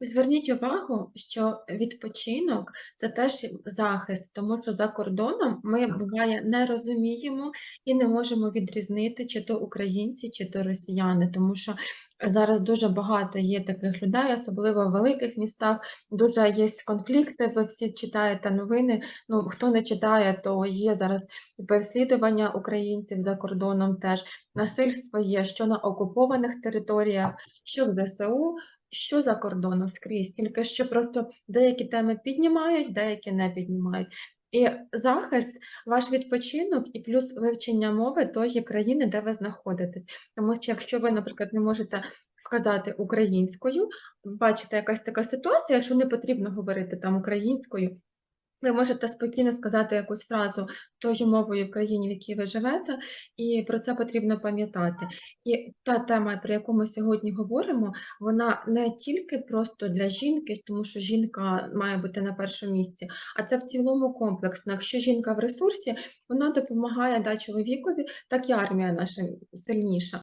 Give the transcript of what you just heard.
Зверніть увагу, що відпочинок це теж захист, тому що за кордоном ми буває не розуміємо і не можемо відрізнити, чи то українці, чи то росіяни, тому що зараз дуже багато є таких людей, особливо в великих містах. Дуже єсть конфлікти. Ви всі читаєте новини. Ну хто не читає, то є зараз переслідування українців за кордоном. Теж насильство є що на окупованих територіях, що в ЗСУ. Що за кордоном скрізь, тільки що просто деякі теми піднімають, деякі не піднімають. І захист, ваш відпочинок і плюс вивчення мови тої країни, де ви знаходитесь. Тому що якщо ви, наприклад, не можете сказати українською, бачите, якась така ситуація, що не потрібно говорити там українською, ви можете спокійно сказати якусь фразу тою мовою в країні, в якій ви живете, і про це потрібно пам'ятати. І та тема, про яку ми сьогодні говоримо, вона не тільки просто для жінки, тому що жінка має бути на першому місці, а це в цілому комплексно. Якщо жінка в ресурсі, вона допомагає да, чоловікові, так і армія наша сильніша.